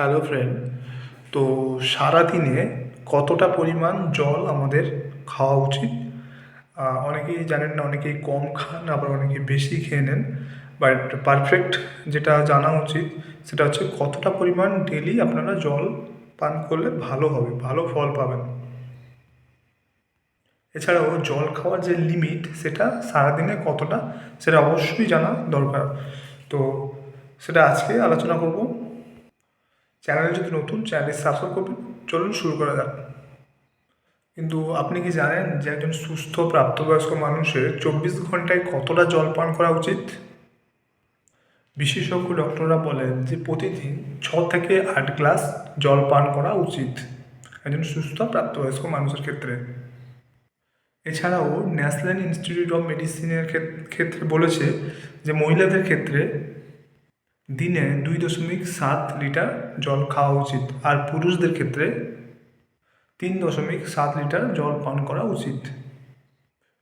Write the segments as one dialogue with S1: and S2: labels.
S1: Hello friend তো সারাদিনে কতটা পরিমাণ জল আমাদের খাওয়া উচিত? অনেকেই জানেন না, অনেকেই কম খান, আবার অনেকে বেশি খেয়ে নেন। বাট পারফেক্ট যেটা জানা উচিত, সেটা হচ্ছে কতটা পরিমাণ ডেলি আপনারা জল পান করলে ভালো হবে, ভালো ফল পাবেন। এছাড়াও জল খাওয়ার যে লিমিট সেটা সারাদিনে কতটা, সেটা অবশ্যই জানা দরকার। তো সেটা আজকে আলোচনা করব। চ্যানেলে যদি নতুন চ্যানেল সাবস্ক্রাইব করবেন। চলুন শুরু করা যাক। কিন্তু আপনি কি জানেন যে একজন সুস্থ, প্রাপ্তবয়স্ক মানুষের চব্বিশ ঘন্টায় কতটা জল পান করা উচিত? বিশেষজ্ঞ ডক্টররা বলেন যে প্রতিদিন ছ থেকে আট গ্লাস জল পান করা উচিত একজন সুস্থ, প্রাপ্তবয়স্ক মানুষের ক্ষেত্রে। এছাড়াও ন্যাশনাল ইনস্টিটিউট অফ মেডিসিনের ক্ষেত্রে বলেছে যে মহিলাদের ক্ষেত্রে দিনে দুই দশমিক সাত লিটার জল খাওয়া উচিত। আর পুরুষদের ক্ষেত্রে তিন দশমিক সাত লিটার জল পান করা উচিত।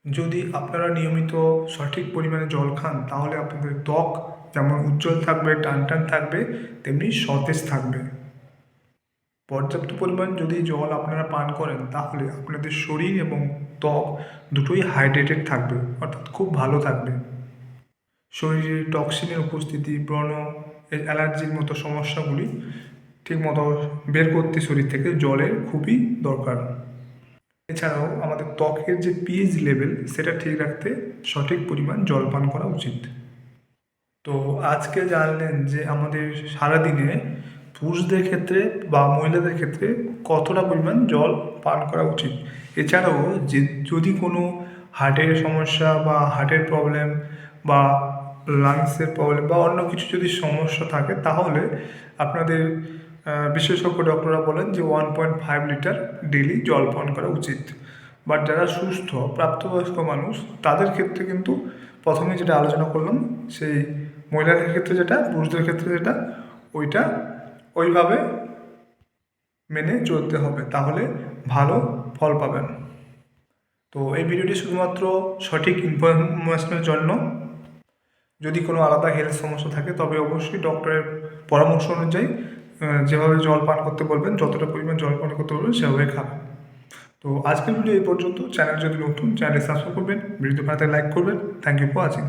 S1: যদি আপনারা নিয়মিত সঠিক পরিমাণে জল খান, তাহলে আপনাদের ত্বক যেমন উজ্জ্বল থাকবে টান টান থাকবে, তেমনি সতেজ থাকবে। পর্যাপ্ত পরিমাণ যদি জল আপনারা পান করেন, তাহলে আপনাদের শরীর এবং ত্বক দুটোই হাইড্রেটেড থাকবে, অর্থাৎ খুব ভালো থাকবে। শরীরে টক্সিনের উপস্থিতি, ব্রণ অ্যালার্জির মতো সমস্যাগুলি ঠিকমতো বের করতে শরীর থেকে জলের খুবই দরকার। এছাড়াও আমাদের ত্বকের যে পিএইচ লেভেল সেটা ঠিক রাখতে সঠিক পরিমাণ জল পান করা উচিত। তো আজকে জানলেন যে আমাদের সারাদিনে পুরুষদের ক্ষেত্রে বা মহিলাদের ক্ষেত্রে কতটা পরিমাণ জল পান করা উচিত। এছাড়াও যে যদি কোনো হার্টের সমস্যা বা হার্টের প্রবলেম বা লাংসের প্রবলেম বা অন্য কিছু যদি সমস্যা থাকে, তাহলে আপনাদের বিশেষজ্ঞ ডক্টররা বলেন যে one point five litre daily জল পান করা উচিত। বাট যারা সুস্থ, প্রাপ্তবয়স্ক মানুষ, তাদের ক্ষেত্রে কিন্তু প্রথমে যেটা আলোচনা করলাম, সেই মহিলাদের ক্ষেত্রে যেটা, পুরুষদের ক্ষেত্রে যেটা, ওইটা ওইভাবে মেনে চলতে হবে, তাহলে ভালো ফল পাবেন। তো এই ভিডিওটি শুধুমাত্র সঠিক ইনফরমেশনের জন্য। যদি কোনো আলাদা হেলথ সমস্যা থাকে, তবে অবশ্যই ডক্টরের পরামর্শ অনুযায়ী যেভাবে জল পান করতে বলবেন, যতটা পরিমাণ জল পান করতে বলবেন, সেভাবে খাবেন। তো আজকের ভিডিও এই পর্যন্ত। চ্যানেল যদি নতুন চ্যানেল সাবস্ক্রাইব করবেন ভিডিওতে পাঠাতে লাইক করবেন। Thank you for watching